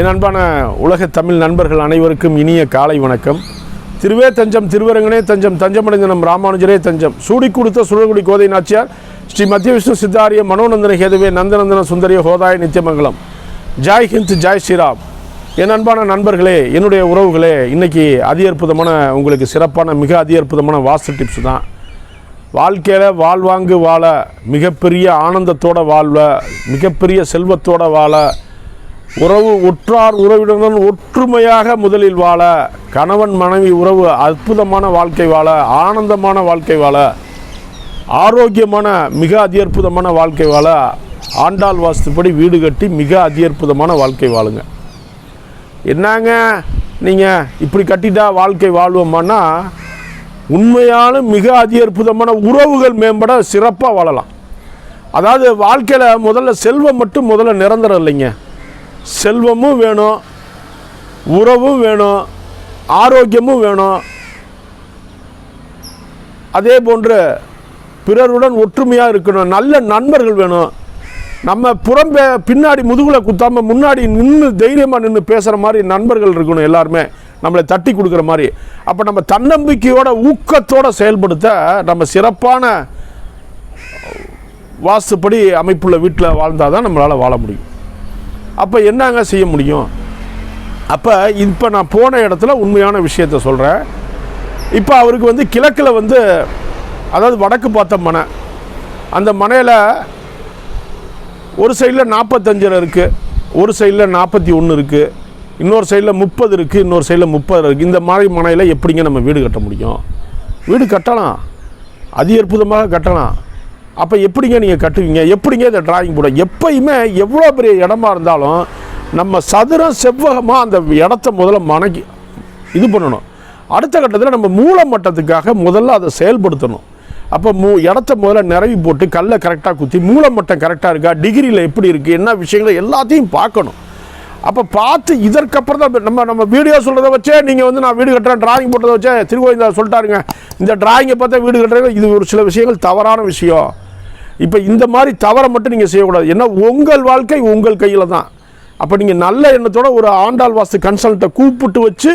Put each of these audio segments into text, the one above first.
என் அன்பான உலக தமிழ் நண்பர்கள் அனைவருக்கும் இனிய காலை வணக்கம். திருவே தஞ்சம் திருவரங்கனே தஞ்சம் தஞ்சமடைந்த நம் ராமானுஜரே தஞ்சம். சூடி கொடுத்த சுழகுடி கோதை நாச்சியார் ஸ்ரீ மத்திய விஷ்ணு சித்தாரிய மனோநந்தன ஹேதுவே நந்தநந்தன சுந்தரிய ஹோதாய நித்தியமங்கலம் ஜாய் ஹிந்த் ஜாய் ஸ்ரீராம். என் அன்பான நண்பர்களே என்னுடைய உறவுகளே இன்றைக்கி அதி அற்புதமான உங்களுக்கு சிறப்பான மிக அதி அற்புதமான வாஸ்து டிப்ஸ் தான். வாழ்க்கையில் வாழ்வாங்கு வாழ மிகப்பெரிய ஆனந்தத்தோட வாழ்வ மிகப்பெரிய செல்வத்தோட வாழ உறவு உற்றார் உறவினருடன் ஒற்றுமையாக முதலில் வாழ கணவன் மனைவி உறவு அற்புதமான வாழ்க்கை வாழ ஆனந்தமான வாழ்க்கை வாழ ஆரோக்கியமான மிக அதி அற்புதமான வாழ்க்கை வாழ ஆண்டாள் வாஸ்துப்படி வீடு கட்டி மிக அதி அற்புதமான வாழ்க்கை வாழுங்க. என்னங்க நீங்கள் இப்படி கட்டிட்டா வாழ்க்கை வாழ்வோமான்னா உண்மையான மிக அதி அற்புதமான உறவுகள் மேம்பட சிறப்பாக வாழலாம். அதாவது வாழ்க்கையில் முதல்ல செல்வம் மட்டும் முதல்ல நிரந்தரம் இல்லைங்க. செல்வமும் வேணும் உறவும் வேணும் ஆரோக்கியமும் வேணும். அதே போன்று பிறருடன் ஒற்றுமையாக இருக்கணும். நல்ல நண்பர்கள் வேணும். நம்ம புறம்பே பின்னாடி முதுகில் குத்தாமல் முன்னாடி நின்று தைரியமாக நின்று பேசுகிற மாதிரி நண்பர்கள் இருக்கணும் எல்லாருமே. நம்மளை தட்டி கொடுக்குற மாதிரி. அப்போ நம்ம தன்னம்பிக்கையோட ஊக்கத்தோடு செயல்படுத்த நம்ம சிறப்பான வாஸ்துப்படி அமைப்புள்ள வீட்டில் வாழ்ந்தால் தான் நம்மளால் வாழ முடியும். அப்போ என்னங்க செய்ய முடியும்? அப்போ இப்போ நான் போன இடத்துல உண்மையான விஷயத்த சொல்கிறேன் இப்போ அவருக்கு வந்து கிழக்கில் வந்து அதாவது வடக்கு பார்த்த மனை அந்த மனையில் ஒரு சைடில் நாற்பத்தஞ்சில் இருக்குது ஒரு சைடில் நாற்பத்தி ஒன்று இருக்குது இன்னொரு சைடில் முப்பது இருக்குது இன்னொரு சைடில் முப்பது இருக்குது இந்த மாதிரி மனையில் எப்படிங்க நம்ம வீடு கட்ட முடியும்? வீடு கட்டலாம். அதி அற்புதமாக கட்டலாம். அப்போ எப்படிங்க நீங்கள் கட்டுவீங்க? எப்படிங்க இந்த டிராயிங் போட? எப்பயுமே எவ்வளோ பெரிய இடமா இருந்தாலும் நம்ம சதுரம் செவ்வகமாக அந்த இடத்த முதல்ல மணக்கி இது பண்ணணும். அடுத்த கட்டத்தில் நம்ம மூல மட்டத்துக்காக முதல்ல அதை செயல்படுத்தணும். அப்போ மூ இடத்த முதல்ல நிறவி போட்டு கல்லை கரெக்டாக குத்தி மூல மட்டம் கரெக்டாக இருக்கா? டிகிரியில் எப்படி இருக்குது என்ன விஷயங்கள் எல்லாத்தையும் பார்க்கணும். அப்போ பார்த்து இதற்கப்புறம் தான் நம்ம நம்ம வீடியோ சொல்கிறத வச்சே நீங்கள் வந்து நான் வீடு கட்டுறேன் டிராயிங் போட்டதை வச்சே திருக்கோயில் சொல்லிட்டாருங்க. இந்த டிராயிங்கை பார்த்தா வீடு கட்டுறது இது ஒரு சில விஷயங்கள் தவறான விஷயம். இப்போ இந்த மாதிரி தவறை மட்டும் நீங்கள் செய்யக்கூடாது. ஏன்னா உங்கள் வாழ்க்கை உங்கள் கையில் தான். அப்போ நீங்கள் நல்ல எண்ணத்தோட ஒரு ஆண்டாள் வாஸ்து கன்சல்ட்டை கூப்பிட்டு வச்சு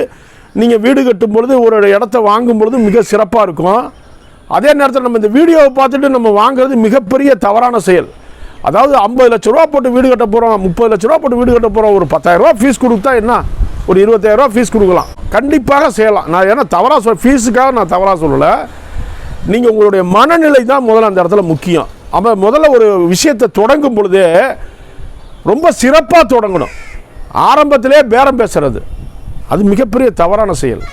நீங்கள் வீடு கட்டும் பொழுது ஒரு இடத்த வாங்கும் பொழுது மிக சிறப்பாக இருக்கும். அதே நேரத்தில் நம்ம இந்த வீடியோவை பார்த்துட்டு நம்ம வாங்குறது மிகப்பெரிய தவறான செயல். அதாவது ஐம்பது லட்ச ரூபா போட்டு வீடு கட்ட போகிறோம் முப்பது லட்ச ரூபா போட்டு வீடு கட்ட போகிறோம் ஒரு பத்தாயிரரூபா ஃபீஸ் கொடுத்தா என்ன? ஒரு இருபத்தாயிரரூபா ஃபீஸ் கொடுக்கலாம். கண்டிப்பாக செய்யலாம். நான் ஏன்னா தவறாக சொல் ஃபீஸுக்காக நான் தவறாக சொல்லலை. நீங்கள் உங்களுடைய மனநிலை தான் முதல்ல அந்த இடத்துல முக்கியம். அப்போ முதல்ல ஒரு விஷயத்தை தொடங்கும் பொழுதே ரொம்ப சிறப்பாக தொடங்கணும். ஆரம்பத்திலே பேரம் பேசுறது. அது மிகப்பெரிய தவறான செயல்.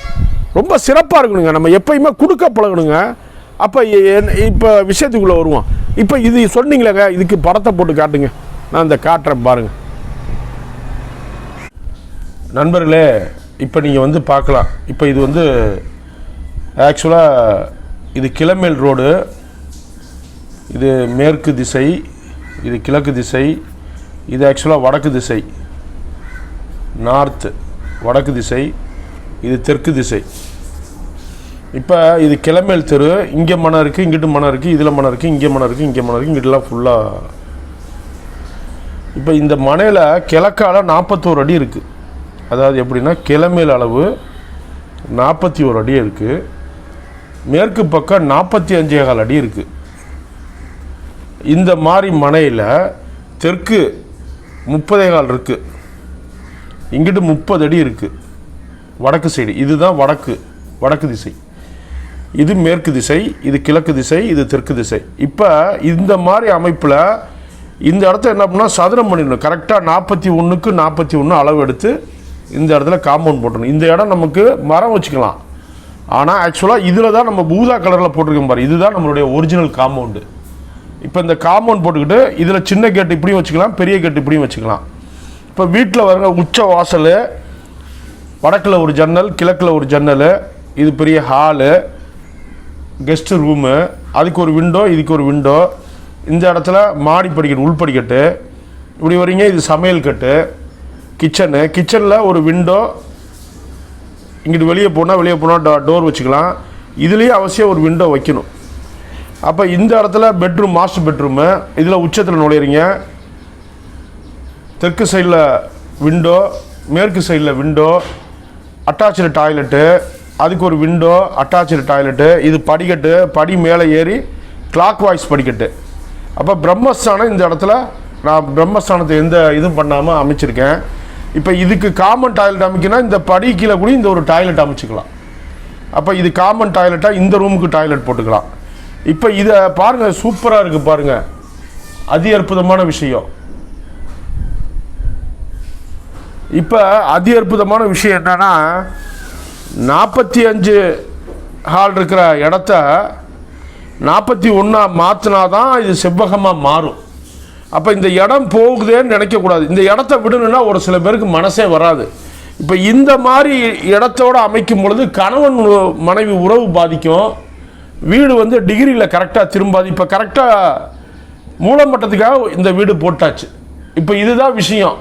ரொம்ப சிறப்பாக இருக்கணுங்க. நம்ம எப்பயுமே கொடுக்க பழகணுங்க. அப்போ இப்போ விஷயத்துக்குள்ளே வருவோம். இப்போ இது சொன்னீங்களேங்க இதுக்கு படத்தை போட்டு காட்டுங்க. நான் இந்த காட்டுறேன் பாருங்கள் நண்பர்களே இப்போ நீங்கள் வந்து பார்க்கலாம். இப்போ இது வந்து ஆக்சுவலாக இது கிளமேல் ரோடு. இது மேற்கு திசை இது கிழக்கு திசை இது ஆக்சுவலாக வடக்கு திசை. நார்த்து வடக்கு திசை இது தெற்கு திசை. இப்போ இது கிளமேல் தெரு இங்கே மனம் இருக்குது இங்கிட்டு மனம் இருக்குது இதில் மனம் இருக்குது இங்கே மனம் இருக்குது இங்கே மனம் இருக்குது இங்கிட்டலாம் ஃபுல்லாக இப்போ இந்த மனையில் கிழக்கால நாற்பத்தோரு அடி இருக்குது அதாவது எப்படின்னா கிளமேல் அளவு நாற்பத்தி ஒரு அடி இருக்குது மேற்கு பக்கம் நாற்பத்தி அஞ்சே கால் அடி இருக்குது இந்த மாதிரி மனையில் தெற்கு முப்பதே கால் இருக்குது இங்கிட்டு முப்பது அடி இருக்குது வடக்கு சைடு இதுதான் வடக்கு வடக்கு திசை. இது மேற்கு திசை இது கிழக்கு திசை இது தெற்கு திசை. இப்போ இந்த மாதிரி அமைப்பில் இந்த இடத்த என்ன பண்ணால் சதுரம் பண்ணிடணும். கரெக்டாக நாற்பத்தி ஒன்றுக்கு நாற்பத்தி ஒன்று அளவு எடுத்து இந்த இடத்துல காம்பவுண்ட் போட்டணும் இந்த இடம் நமக்கு மரம் வச்சுக்கலாம். ஆனால் ஆக்சுவலாக இதில் தான் நம்ம பூதா கலரில் போட்டிருக்கோம் பாரு. இதுதான் நம்மளுடைய ஒரிஜினல் காம்பவுண்டு இப்போ இந்த காம்பவுண்ட் போட்டுக்கிட்டு இதில் சின்ன கேட்டு இப்படியும் வச்சுக்கலாம் பெரிய கேட்டு இப்படியும் வச்சுக்கலாம். இப்போ வீட்டில் வரங்க உச்ச வாசல் வடக்கில் ஒரு ஜன்னல் கிழக்கில் ஒரு ஜன்னல் இது பெரிய ஹாலு கெஸ்ட் ரூமு அதுக்கு ஒரு விண்டோ இதுக்கு ஒரு விண்டோ இந்த இடத்துல மாடி படிக்கட்டு உள்படிக்கட்டு இப்படி வரீங்க இது சமையல் கட்டு. கிச்சனு கிச்சனில் ஒரு விண்டோ இங்கிட்டு வெளியே போனால் வெளியே போனால் டோ டோர் வச்சுக்கலாம். இதுலேயும் அவசியம் ஒரு விண்டோ வைக்கணும். அப்போ இந்த இடத்துல பெட்ரூம் மாஸ்டர் பெட்ரூமு இதில் உச்சத்தில் நுழையிறீங்க. தெற்கு சைடில் விண்டோ மேற்கு சைடில் விண்டோ அட்டாச்சு டாய்லெட்டு அதுக்கு ஒரு விண்டோ அட்டாச்சு டாய்லெட்டு இது படிக்கட்டு படி மேலே ஏறி கிளாக் வாய்ஸ் படிக்கட்டு. அப்போ பிரம்மஸ்தானம் இந்த இடத்துல நான் பிரம்மஸ்தானத்தை எந்த இதுவும் பண்ணாமல் அமைச்சிருக்கேன். இப்போ இதுக்கு காமன் டாய்லெட் அமைக்கினா இந்த படி கீழே கூட இந்த ஒரு டாய்லெட் அமைச்சிக்கலாம். அப்போ இது காமன் டாய்லெட்டாக இந்த ரூமுக்கு டாய்லெட் போட்டுக்கலாம். இப்போ இதை பாருங்கள் சூப்பராக இருக்குது பாருங்கள் அதி அற்புதமான விஷயம். இப்போ அதி அற்புதமான விஷயம் என்னன்னா நாற்பத்தி அஞ்சு ஹால் இருக்கிற இடத்த நாற்பத்தி ஒன்றா மாற்றினா தான் இது செவ்வகமாக மாறும். அப்போ இந்த இடம் போகுதேன்னு நினைக்கக்கூடாது. இந்த இடத்த விடணும்னா ஒரு சில பேருக்கு மனசே வராது. இப்போ இந்த மாதிரி இடத்தோட அமைக்கும் பொழுது கணவன் மனைவி உறவு பாதிக்கும். வீடு வந்து டிகிரியில் கரெக்டாக திரும்பாது. இப்போ கரெக்டாக மூலமட்டத்துக்காக இந்த வீடு போட்டாச்சு. இப்போ இதுதான் விஷயம்.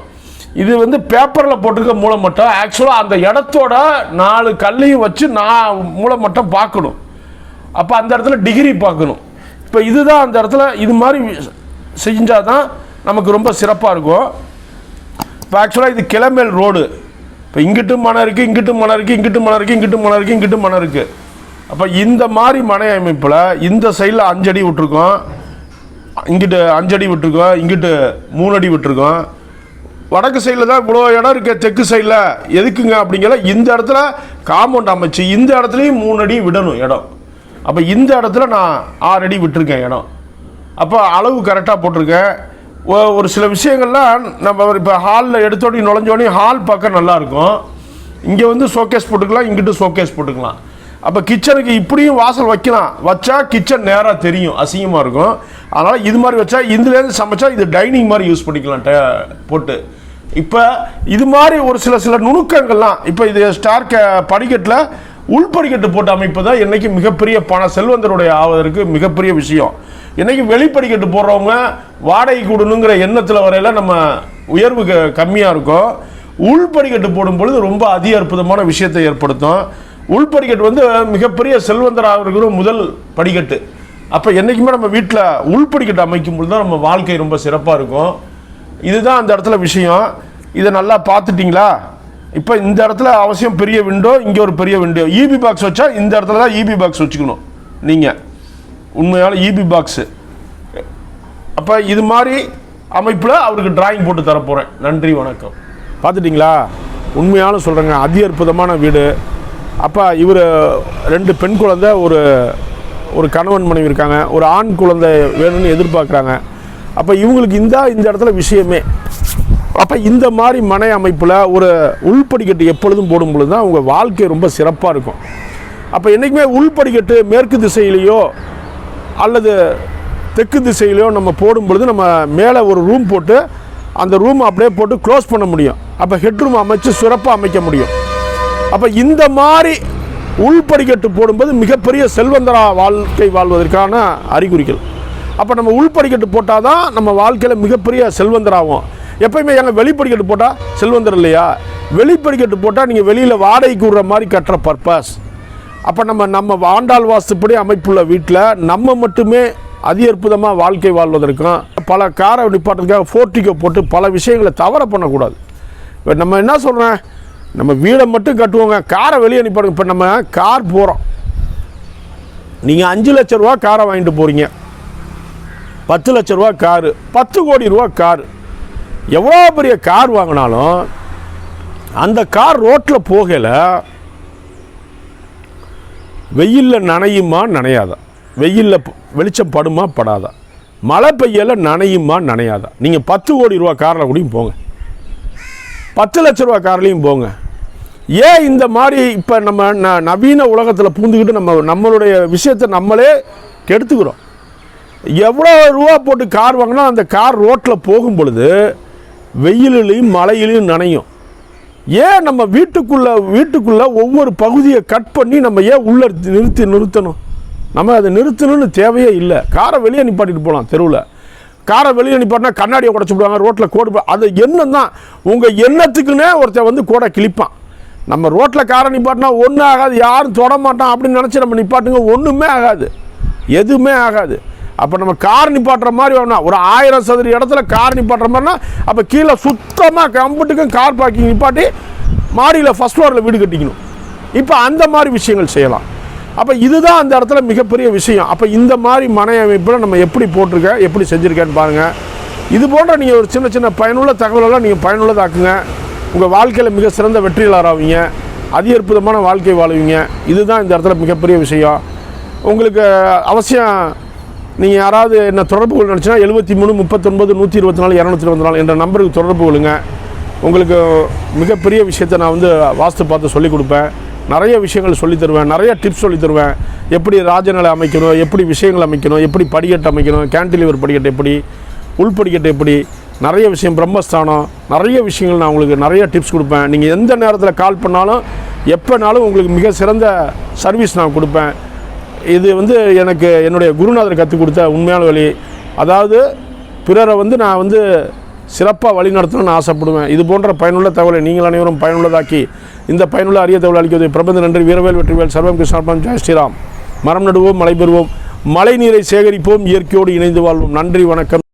இது வந்து பேப்பரில் போட்டிருக்க மூலமட்டம். ஆக்சுவலாக அந்த இடத்தோட நாலு கல்லையும் வச்சு நான் மூலமட்டம் பார்க்கணும். அப்போ அந்த இடத்துல டிகிரி பார்க்கணும். இப்போ இதுதான் அந்த இடத்துல இது மாதிரி செஞ்சால் தான் நமக்கு ரொம்ப சிறப்பாக இருக்கும். இப்போ ஆக்சுவலாக இது கிளமேல் ரோடு இப்போ இங்கிட்டு மனம் இருக்குது இங்கிட்டு மனம் இருக்குது இங்கிட்டு மனம் இருக்குது இங்கிட்டு மனம் இருக்குது இங்கிட்டு மனம் இருக்குது அப்போ இந்த மாதிரி மனை அமைப்பில் இந்த சைடில் அஞ்சடி விட்டுருக்கோம். இங்கிட்டு அஞ்சடி விட்டுருக்கோம் இங்கிட்டு மூணு அடி விட்டுருக்கோம். வடக்கு சைடில் தான் இவ்வளோ இடம் இருக்குது தெற்கு சைடில். எதுக்குங்க அப்படிங்கிற இந்த இடத்துல காம்பவுண்ட் அமைச்சு இந்த இடத்துலையும் மூணு அடி விடணும் இடம். அப்போ இந்த இடத்துல நான் ஆறு அடி விட்டுருக்கேன் இடம். அப்போ அளவு கரெக்டாக போட்டிருக்கேன். ஒரு சில விஷயங்கள்லாம் நம்ம இப்போ ஹாலில் எடுத்தோடனே நுழைஞ்சோடனே ஹால் பார்க்க நல்லாயிருக்கும் இங்கே வந்து ஷோகேஸ் போட்டுக்கலாம் இங்கிட்டு ஷோகேஸ் போட்டுக்கலாம். அப்போ கிச்சனுக்கு இப்படியும் வாசல் வைக்கலாம். வச்சா கிச்சன் நேராக தெரியும் அசிங்கமாக இருக்கும். அதனால் இது மாதிரி வச்சா இதுலேருந்து சமைச்சா இது டைனிங் மாதிரி யூஸ் பண்ணிக்கலாம் போட்டு. இப்போ இது மாதிரி ஒரு சில சில நுணுக்கங்கள்லாம் இப்போ இது ஸ்டார் கே படிக்கட்டில் உள்படிக்கட்டு போட்டு அமைப்பு தான் இன்னைக்கு மிகப்பெரிய பண செல்வந்தருடைய ஆவதற்கு மிகப்பெரிய விஷயம். இன்றைக்கி வெளிப்படிக்கட்டு போடுறவங்க வாடகை கூடணுங்கிற எண்ணத்தில் வரையில நம்ம உயர்வு க- கம்மியாக இருக்கும் உள்படிக்கட்டு போடும் பொழுது ரொம்ப அதி அற்புதமான விஷயத்தை ஏற்படுத்தும். உள்படிக்கட்டு வந்து மிகப்பெரிய செல்வந்தராக இருக்கிற முதல் படிக்கட்டு. அப்போ என்றைக்குமே நம்ம வீட்டில் உள்படிக்கட்டு அமைக்கும் பொழுது தான் நம்ம வாழ்க்கை ரொம்ப சிறப்பாக இருக்கும். இதுதான் அந்த இடத்துல விஷயம். இதை நல்லா பார்த்துட்டிங்களா? இப்போ இந்த இடத்துல அவசியம் பெரிய விண்டோ இங்கே ஒரு பெரிய விண்டோ இபி பாக்ஸ் வச்சா இந்த இடத்துல தான் இபி பாக்ஸ் வச்சுக்கணும். நீங்கள் உண்மையான இபி பாக்ஸு அப்போ இது மாதிரி அமைப்பில் அவருக்கு டிராயிங் போட்டு தரப்போகிறேன் நன்றி வணக்கம். பார்த்துட்டிங்களா? உண்மையான சொல்கிறேங்க அதி அற்புதமான வீடு. அப்போ இவர் ரெண்டு பெண் குழந்தை ஒரு ஒரு கணவன் மனைவி இருக்காங்க. ஒரு ஆண் குழந்தை வேணும்னு எதிர்பார்க்குறாங்க. அப்போ இவங்களுக்கு இந்த இந்த இடத்துல விஷயமே. அப்போ இந்த மாதிரி மனை அமைப்பில் ஒரு உள்படிக்கட்டு எப்பொழுதும் போடும் பொழுது தான் அவங்க வாழ்க்கை ரொம்ப சிறப்பாக இருக்கும். அப்போ என்றைக்குமே உள்படிக்கட்டு மேற்கு திசையிலேயோ அல்லது தெற்கு திசையிலையோ நம்ம போடும் பொழுது நம்ம மேலே ஒரு ரூம் போட்டு அந்த ரூம் அப்படியே போட்டு க்ளோஸ் பண்ண முடியும். அப்போ ஹெட் ரூம் அமைச்சு சிறப்பாக அமைக்க முடியும். அப்போ இந்த மாதிரி உள்படிக்கட்டு போடும்போது மிகப்பெரிய செல்வந்தரா வாழ்க்கை வாழ்வதற்கான அறிகுறிகள். அப்போ நம்ம உள்படிக்கட்டு போட்டால் தான் நம்ம வாழ்க்கையில் மிகப்பெரிய செல்வந்தராகும் எப்பயுமே எங்கள் வெளிப்படிக்கட்டு போட்டால் செல்வந்தர் இல்லையா? வெளிப்படிக்கட்டு போட்டால் நீங்கள் வெளியில் வாடகைக்கு விடுற மாதிரி கட்டுற பர்பஸ் அப்போ நம்ம நம்ம ஆண்டாள் வாஸ்துப்படி அமைப்புள்ள வீட்டில் நம்ம மட்டுமே அதி அற்புதமாக வாழ்க்கை வாழ்வதற்கும் பல காரை நிப்பாட்டுறதுக்காக ஃபோர்ட்டிக்கோ போட்டு பல விஷயங்களை தவற பண்ணக்கூடாது. இப்போ நம்ம என்ன சொல்கிறேன் நம்ம வீடை மட்டும் கட்டுவோங்க காரை வெளியே நிப்பாடுங்க இப்போ நம்ம கார் போகிறோம் நீங்கள் அஞ்சு லட்ச ரூபா காரை வாங்கிட்டு போகிறீங்க பத்து லட்ச ரூபா காரு பத்து கோடி ரூபா கார். எவ்வளோ பெரிய கார் வாங்கினாலும் அந்த கார் ரோட்டில் போகல வெயிலில் நனையுமா நனையாதா? வெயிலில் வெளிச்சம் படுமா படாதா? மழை பெய்யல நனையுமா நனையாதா? நீங்கள் பத்து கோடி ரூபா காரில் கூடயும் போங்க. பத்து லட்ச ரூபா கார்லேயும் போங்க. ஏன் இந்த மாதிரி இப்போ நம்ம ந நவீன உலகத்தில் பூந்துக்கிட்டு நம்ம நம்மளுடைய விஷயத்தை நம்மளே கெடுத்துக்கிறோம். எவ்வளோ ரூபா போட்டு கார் வாங்கினா அந்த கார் ரோட்டில் போகும் பொழுது வெயிலிலையும் மழையிலையும் நனையும். ஏன் நம்ம வீட்டுக்குள்ளே வீட்டுக்குள்ளே ஒவ்வொரு பகுதியை கட் பண்ணி நம்ம ஏன் உள்ள நிறுத்தி நிறுத்தணும்? நம்ம அதை நிறுத்தணும்னு தேவையே இல்லை. காரை வெளியே நிப்பாட்டிட்டு போகலாம் தெருவில். காரை வெளியே நிப்பாட்டினா கண்ணாடியை உடச்சி விடுவாங்க ரோட்டில் கோடு அது எண்ணம் தான் உங்கள் எண்ணத்துக்குன்னே ஒருத்தன் வந்து கோடை கிழிப்பான். நம்ம ரோட்டில் காரை நிப்பாட்டினா ஒன்றும் ஆகாது யாரும் தொட மாட்டான் அப்படின்னு நினச்சி நம்ம நிப்பாட்டுங்க ஒன்றுமே ஆகாது. எதுவுமே ஆகாது. அப்போ நம்ம கார் நிப்பாட்டுற மாதிரி வேணா ஒரு ஆயிரம் சதுர இடத்துல கார் நிப்பாட்டுற மாதிரினா அப்போ கீழே சுத்தமாக கம்புட்டுக்கும் கார் பார்க்கிங் நிப்பாட்டி மாடியில் ஃபஸ்ட் ஃப்ளோரில் வீடு கட்டிக்கணும். இப்போ அந்த மாதிரி விஷயங்கள் செய்யலாம். அப்போ இதுதான் அந்த இடத்துல மிகப்பெரிய விஷயம். அப்போ இந்த மாதிரி மனை அமைப்பில் நம்ம எப்படி போட்டிருக்க எப்படி செஞ்சுருக்கேன்னு பாருங்கள் இது போன்ற நீங்கள் ஒரு சின்ன சின்ன பயனுள்ள தகவலெல்லாம் நீங்கள் பயனுள்ளதாக்குங்க. உங்கள் வாழ்க்கையில் மிக சிறந்த வெற்றியாளராவீங்க அதி அற்புதமான வாழ்க்கை வாழுவீங்க. இதுதான் இந்த இடத்துல மிகப்பெரிய விஷயம். உங்களுக்கு அவசியம் நீங்கள் யாராவது என்ன தொடர்பு கொள்ள நினச்சினா எழுபத்தி மூணு முப்பத்தொன்பது நூற்றி இருபத்தி நாலு இரநூத்தி இருபத்தி நாலு என்ற நம்பருக்கு தொடர்பு கொள்ளுங்க. உங்களுக்கு மிகப்பெரிய விஷயத்தை நான் வந்து வாஸ்து பார்த்து சொல்லிக் கொடுப்பேன். நிறைய விஷயங்கள் சொல்லித் தருவேன். நிறைய டிப்ஸ் சொல்லித் தருவேன். எப்படி ராஜநிலை அமைக்கணும்? எப்படி விஷயங்கள் அமைக்கணும்? எப்படி படிக்கட்டு அமைக்கணும்? கேன்டிலிவர் படிக்கட்டு எப்படி? உள்படிக்கட்டு எப்படி? நிறைய விஷயம் பிரம்மஸ்தானம். நிறைய விஷயங்கள் நான் உங்களுக்கு நிறைய டிப்ஸ் கொடுப்பேன். நீங்கள் எந்த நேரத்தில் கால் பண்ணாலும் எப்போனாலும் உங்களுக்கு மிக சிறந்த சர்வீஸ் நான் கொடுப்பேன். இது வந்து எனக்கு என்னுடைய குருநாதர் கற்றுக் கொடுத்த உண்மையான வழி. அதாவது பிறரை வந்து நான் வந்து சிறப்பாக வழி நடத்தணும்னு ஆசைப்படுவேன். இது போன்ற பயனுள்ள தகவலை நீங்கள் அனைவரும் பயனுள்ளதாக்கி இந்த பயனுள்ள அரிய தகவல் அளிக்கிறது பிரபந்த நன்றி வீரவேல் வெற்றிவேல் சர்வம் கிருஷ்ணார்பம் ஜெய் ஸ்ரீராம். மரம் நடுவோம் மழை பெறுவோம். மழை நீரை சேகரிப்போம் இயற்கையோடு இணைந்து வாழ்வோம். நன்றி வணக்கம்.